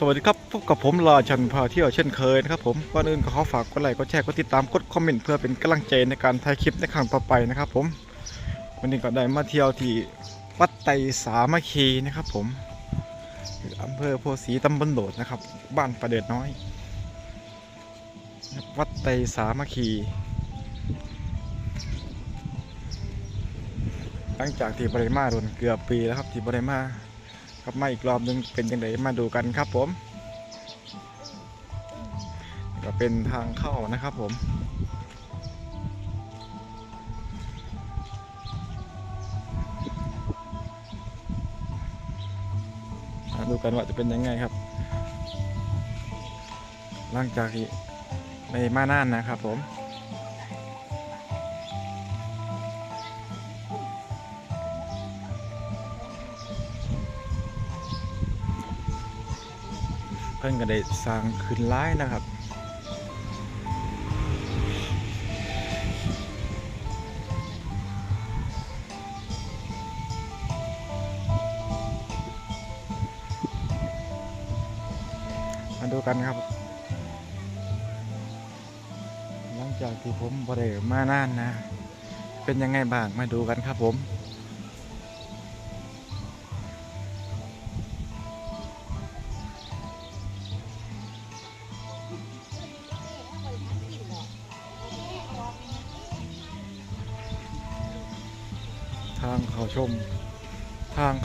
สวัสดีครับพบกับผมลาชันพาเที่ยวเช่นเคยนะครับผมก่อนอื่นก็ขอฝากกดไลค์กดแชร์กดติดตามกดคอมเมนต์เพื่อเป็นกำลังใจในการถ่ายคลิปในครั้งต่อไปนะครับผมวันนี้ก็ได้มาเที่ยวที่วัดไตรสามัคคีนะครับผมอำเภอโพธิ์ศรีตำบลโดดนะครับ บ้านประเดิดน้อย วัดไตรสามัคคีหลังจากที่บริมาโดนเกือบปีแล้วครับที่บริมา กลับมาอีกรอบหนึงเป็นยังไงมาดูกันครับผม ก็เป็นทางเข้านะครับผมมาดูกันว่าจะเป็นยังไงครับ หลังจากที่ไปมานานนะครับผม พิ่นก็ได้สร้างขึ้นร้ายนะครับมาดูกันครับ หลังจากที่ผมบริมานานนะ เป็นยังไงบ้างมาดูกันครับผม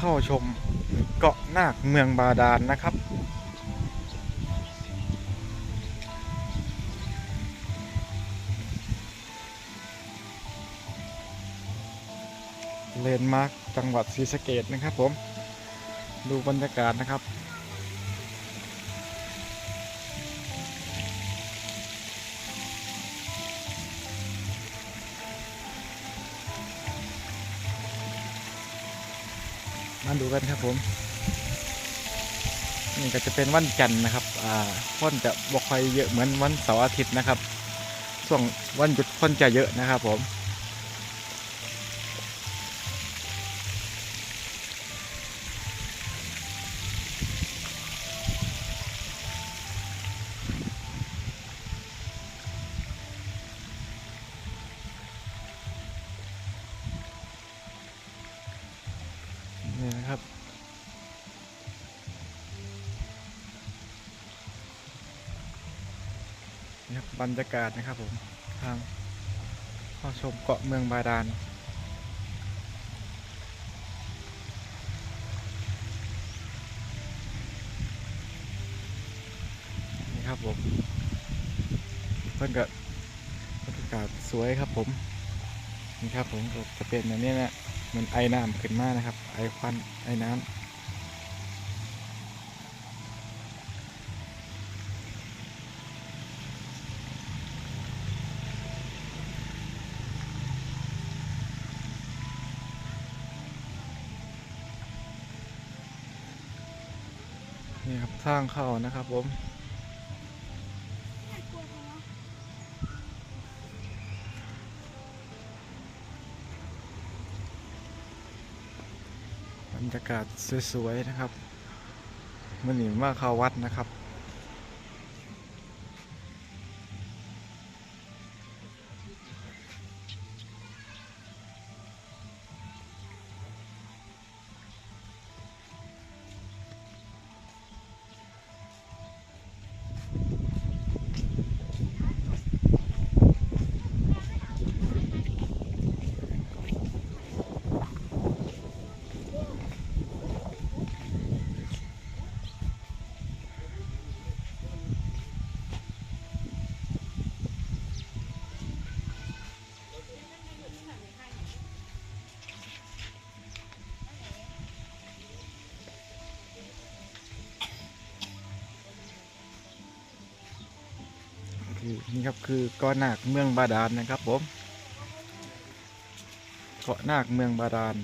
เข้าชมเกาะนาคเมืองบาดาลนนะครับ เลนมาร์กจังหวัดศรีสะเกดนะครับผม ดูบรรยากาศนะครับ มาดูกันครับผม นี่ก็จะเป็นวันจันทร์นะครับ อ่าพ่นจะบกค่อยเยอะเหมือนวันเสาร์อาทิตย์นะครับ ช่วงวันหยุดพ่นจะเยอะนะครับผม นี่ครับบรรยากาศนะครับผมทางเข้าชมเกาะเมืองบาดาลนี่ครับผมเพื่อนก็บรรยากาศสวยครับผมนี่ครับผมจะเป็นอย่างนี้นะเหมันไอน้ำขึ้นมานะครับ ไอควันไอน้ำ นี่ครับทางเข้านะครับผมบรรยากาศสวยๆนะครับมันหนีมาเข้าวัดนะครับ นี่ครับคือเกาะนาคเมืองบาดาลนนะครับผมเกาะนาคเมืองบาดาล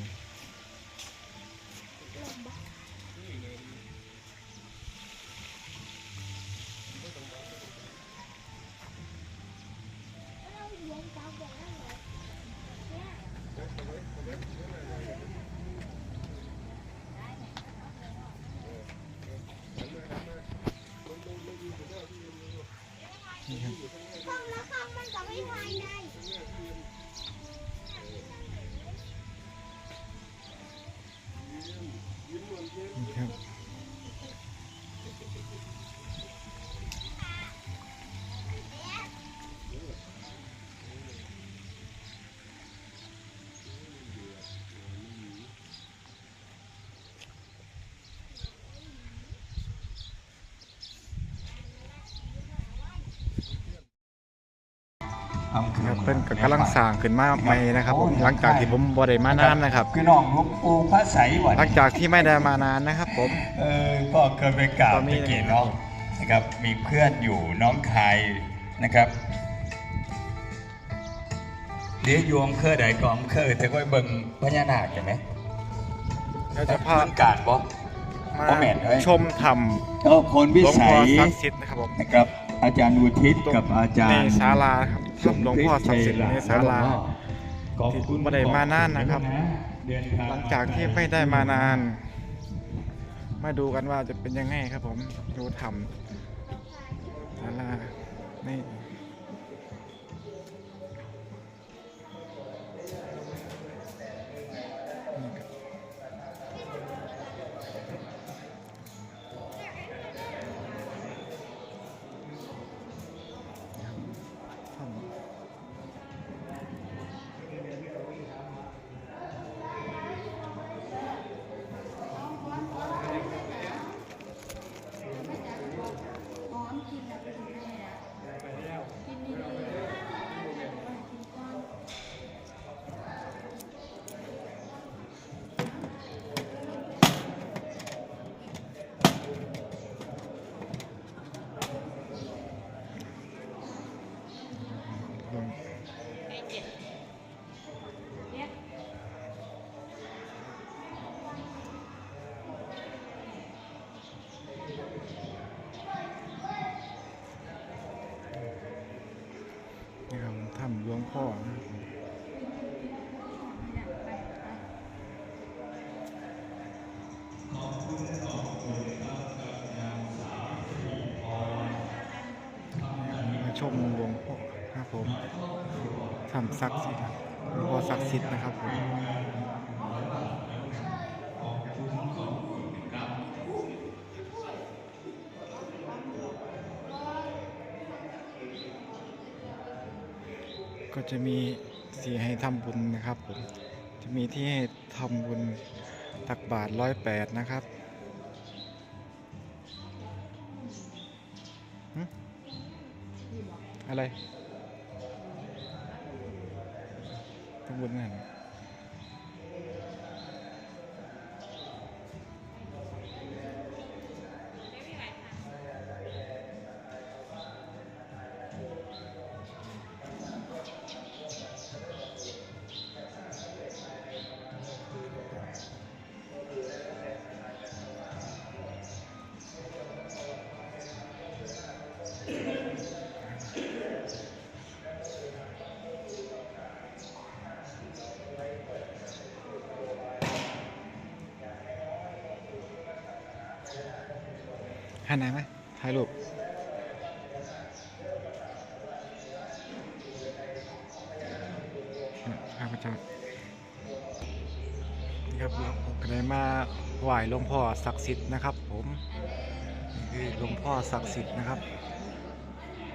เพิ่นก็กำลังสร้างขึ้นมาใหม่นะครับผมหลังจากที่ผมบ่ได้มานานนะครับคือน้องหลวงปู่พระไสยวัดหลังจากที่ไม่ได้มานานนะครับผมเออก็เคยไปกราบก็มีไปเกศเนาะนะครับมีเพื่อนอยู่น้องคายนะครับเดี๋ยวโยมเคยใดก็อำเคยแต่ก็เบิ่งพญานาคใช่ไหมเราจะพาเมืองการบ่มาพ่อแม่นเอ้ยชมธรรมเออพลหวิลวงสัพ่อยศักดิ์สิทธิ์นะครับผมนะครับ อาจารย์อุทิศกับอาจารในย์ศาลาครับ ทำหลวงพ่อศักดิ์สิทธิ์ในศาลาที่บ่ได้มานานนะครับ หลังจากที่ไม่ได้มานาน มาดูกันว่าจะเป็นยังไงครับผมดูทำศาลานี่นี่ หลวงพ่อนะครับผมมาชมหลวงพ่อครับผมทำศักดิ์สิทธิ์ครับหลวงพ่อศักดิ์สิทธิ์นะครับผม ก็จะมีสีให้ทำบุญนะครับผมจะมีที่ให้ทำบุญตักบาทร้อยแปดนะครับอะไรทำบุญนั่น นไหนไหมถ่ายรูปข้าพเจ้านี่ครับเราก็ได้มาไหว้หลวงพ่อศักดิ์สิทธิ์นะครับ ผมนี่คือหลวงพ่อศักดิ์สิทธิ์นะครับ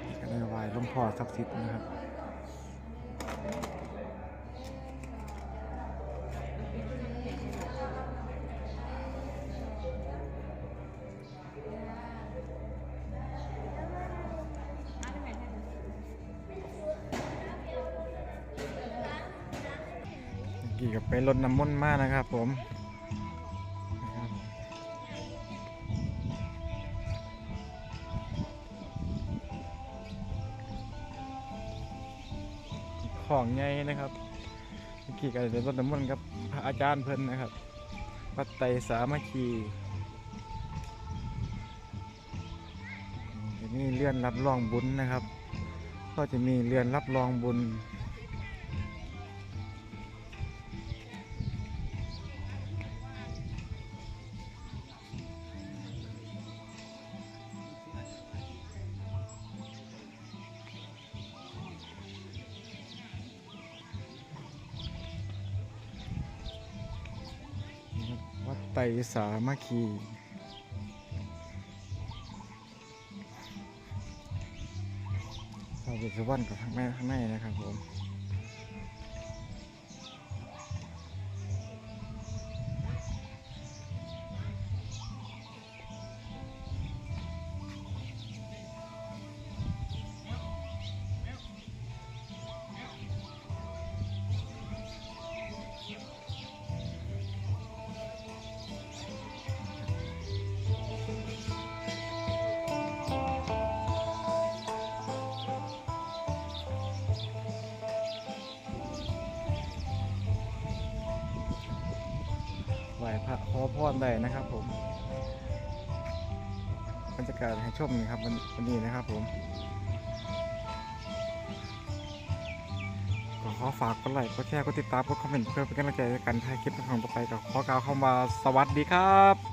นี่ก็ได้ไหว้หลวงพ่อศักดิ์สิทธิ์นะครับ กี้กับไปรดน้ำมนต์มานะครับผมของใหญ่นะครับเมื่อกี้ก็ได้รดน้ำมนต์กับพระอาจารย์เพิ่นนะครับวัดไตสามัคคีจะมีเลื่อนรับรองบุญนะครับ ก็จะมีเรือนรับรองบุญ สามัคคี เราไปสวรรค์กับทางแม่ข้างในนะครับผม ไหวพระขอพรได้นะครับ ผมบรรยากาศให้ชมนะครับวันนี้นะครับผมก็ขอฝากกดไลค์กดแชร์กดติดตามกดคอมเมนต์เพื่อเป็นกำลังใจในการถ่ายคลิปของต่อไปกับขอกล่าวคำว่าสวัสดีครับ